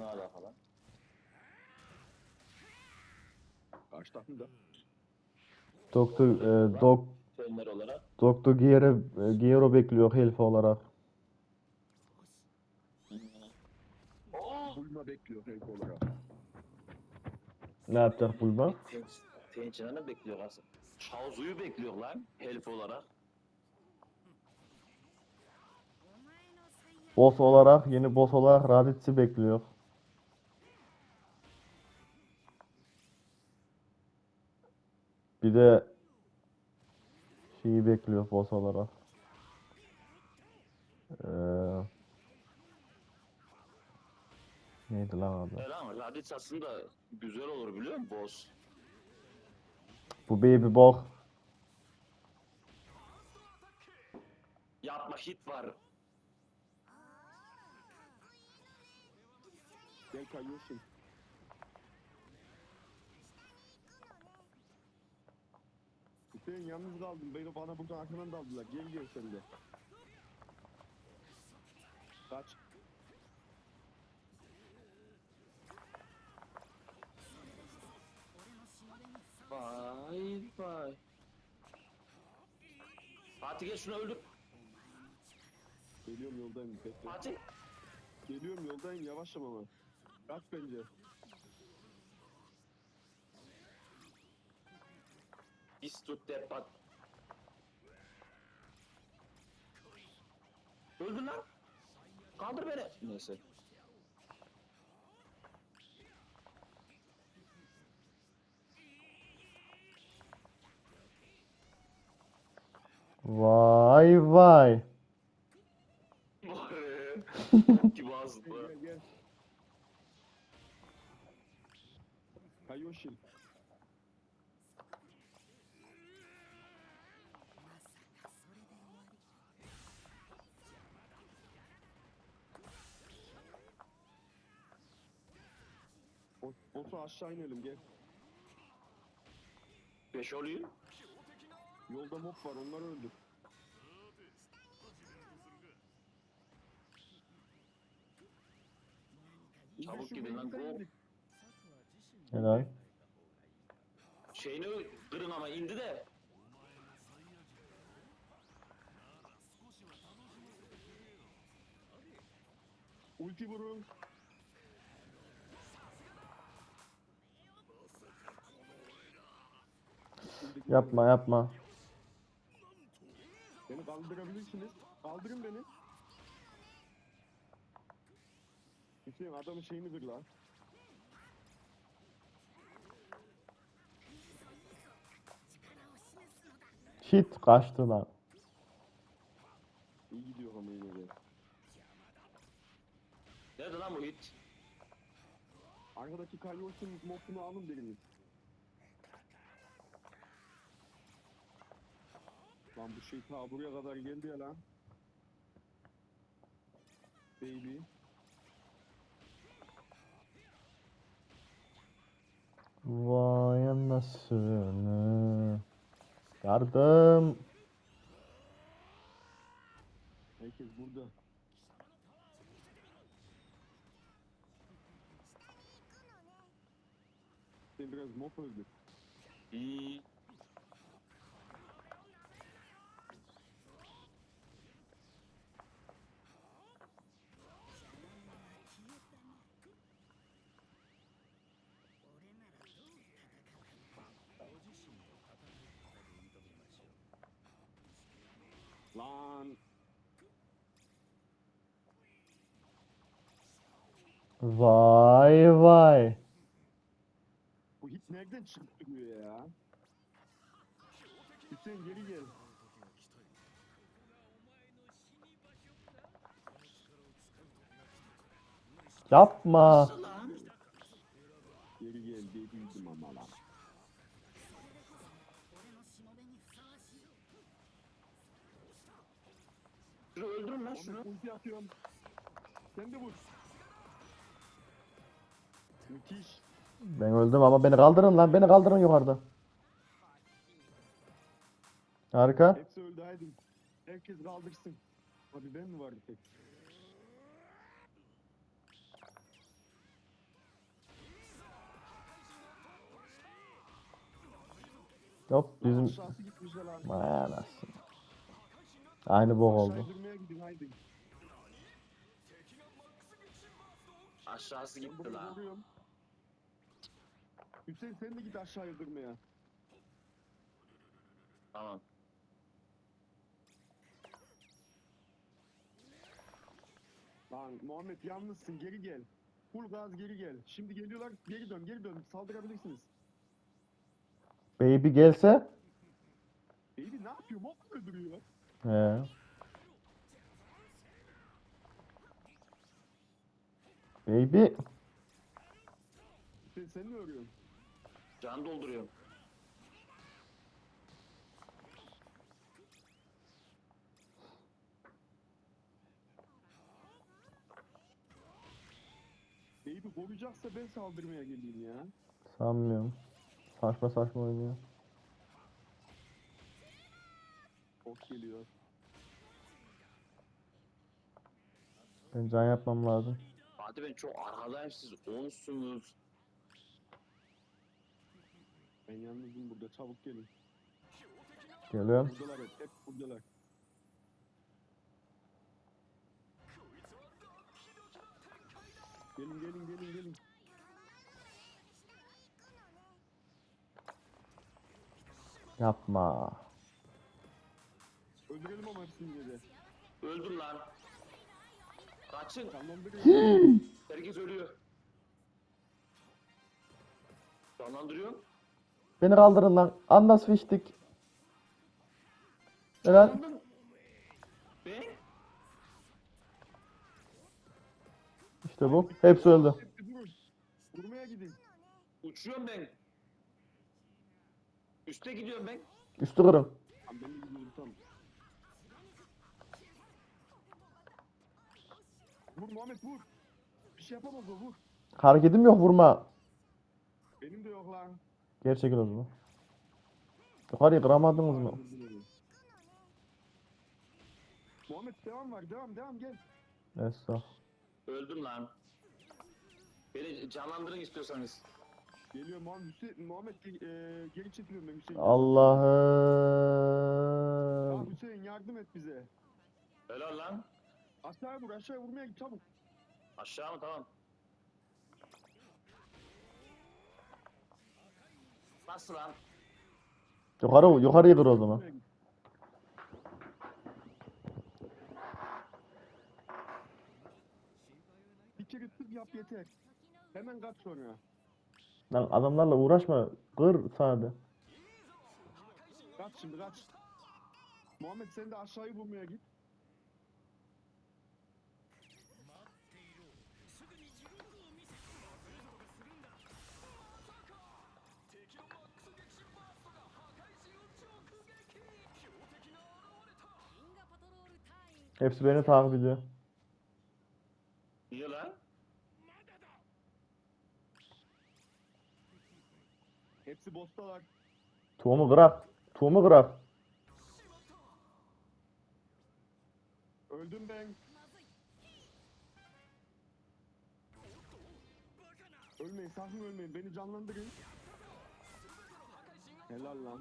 Ne alaka lan? Karşı takım da. Doktor e, dok olarak. Doktor Giero, e, Giero bekliyor helfa olarak. Bulma bekliyor help olarak. Ne yapacak Bulma? Tençinan'ı bekliyor aslında. Şaozu'yu bekliyor lan help olarak. Boss olarak, yeni boss olarak Raditzi bekliyor. Bir de şeyi bekliyor boss olarak. Ee, neydi lan adı? Evet ama Raditz aslında güzel olur biliyor musun boss? Bu baby bok. Yapma hit var. Gel kayıyorsun. Hüseyin yalnız kaldım. Beni bana buradan arkadan daldılar. Gel gel sen de. Kaç. Vay vay. Fatih gel şunu öldür. Geliyorum yoldayım. Bekle. Fatih. Geliyorum yoldayım. Yavaşlam ama. Kaç bence. İstut depat. Öldür lan. Kaldır beni. Neyse. Vay vay. Vay. Bok gibi azdı. Gel Botu aşağı inelim gel. Beş olayım. Yolda mob var onları öldür. Çabuk gidin lan, go. Helal. Şeyini kırın ama indi de. Ulti vurun. Yapma yapma. Beni kaldırabilirsiniz. Kaldırın beni. Hüseyin adamın şeyini kır lan. Hit kaçtı lan. İyi gidiyor ama yine de. Nerede lan bu hit? Arkadaki Kalyos'un mobunu alın biriniz. Lan bu şey ta buraya kadar geldi ya lan. Baby. Vay anasını. Yardım. Herkes burada. Sen biraz mob öldür. İyi. Lan. Vay vay. Bu hit nereden çıktı bu ya? Hüseyin geri gel. Yapma. Vuruyorum. Sen de vur. Müthiş. Ben öldüm ama beni kaldırın lan. Beni kaldırın yukarıda. Harika. Hepsi öldü haydi. Herkes kaldırsın. Abi ben mi vardı tek? Yok bizim... Vay anasını. Aynı bok oldu. Aşağı haydi. Aşağısı gitti lan. vuruyorum. Hüseyin sen de git aşağıya durmaya. Tamam. Lan Muhammed yalnızsın geri gel. Full gaz geri gel. Şimdi geliyorlar geri dön geri dön saldırabilirsiniz. Baby gelse. Baby ne yapıyor? Mok mu öldürüyor? He. Baby. Hüseyin sen ne örüyorsun? Can dolduruyorum. Baby koruyacaksa ben saldırmaya geleyim ya. Sanmıyorum. Saçma saçma oynuyor. Ok geliyor. Ben can yapmam lazım. Hadi ben çok arkadayım siz onsunuz. Ben yalnızım burada çabuk gelin. Geliyorum. Buradalar hep, hep buradalar. Gelin gelin gelin gelin. Yapma. Öldürelim ama hepsini yine de. Öldüm lan. Kaçın. Canlandırın. Herkes ölüyor. Canlandırıyorum. Beni kaldırın lan. Anlas fiştik. Helal. Ben? İşte bu. Hepsi öldü. Vurmaya gidin. Uçuyorum ben. Üste gidiyorum ben. Üstü kırın. Ben de gidiyorum tamam. Vur Muhammed vur. Bir şey yapamaz o vur. Hareketim yok vurma. Benim de yok lan. Gerçekten o zaman. Yukarıyı kıramadınız mı? Muhammed devam var devam devam gel. Esra. Öldüm lan. Beni canlandırın istiyorsanız. Geliyor Muhammed Hüseyin, Muhammed e, geri çekiliyorum ben Hüseyin. Allah'ım. Tamam Hüseyin yardım et bize. Helal lan. Aşağıya vur aşağıya vurmaya git çabuk. Aşağı mı tamam. Nasıl lan? Yukarı yukarıyı kır o zaman. Bir kere tık yap yeter. Hemen kaç sonra. Lan adamlarla uğraşma. Kır sade. Kaç şimdi kaç. Muhammed sen de aşağıyı vurmaya git. Hepsi beni takip ediyor. Niye lan? Hepsi bostalar. Tuğumu kırak. Tuğumu kırak. Öldüm ben. Ölmeyin sakın ölmeyin beni canlandırın. Helal lan.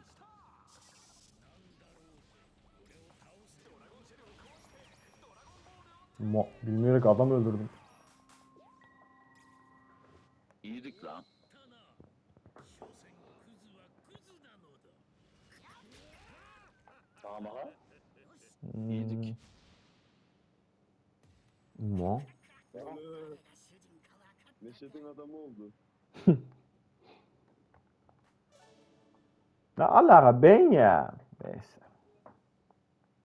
Mo bilmeyerek adam öldürdüm. İyiydik lan. Tamam aha. İyiydik. Mo. Ee, Neşet'in adamı oldu. Ne alaka ben ya. Neyse.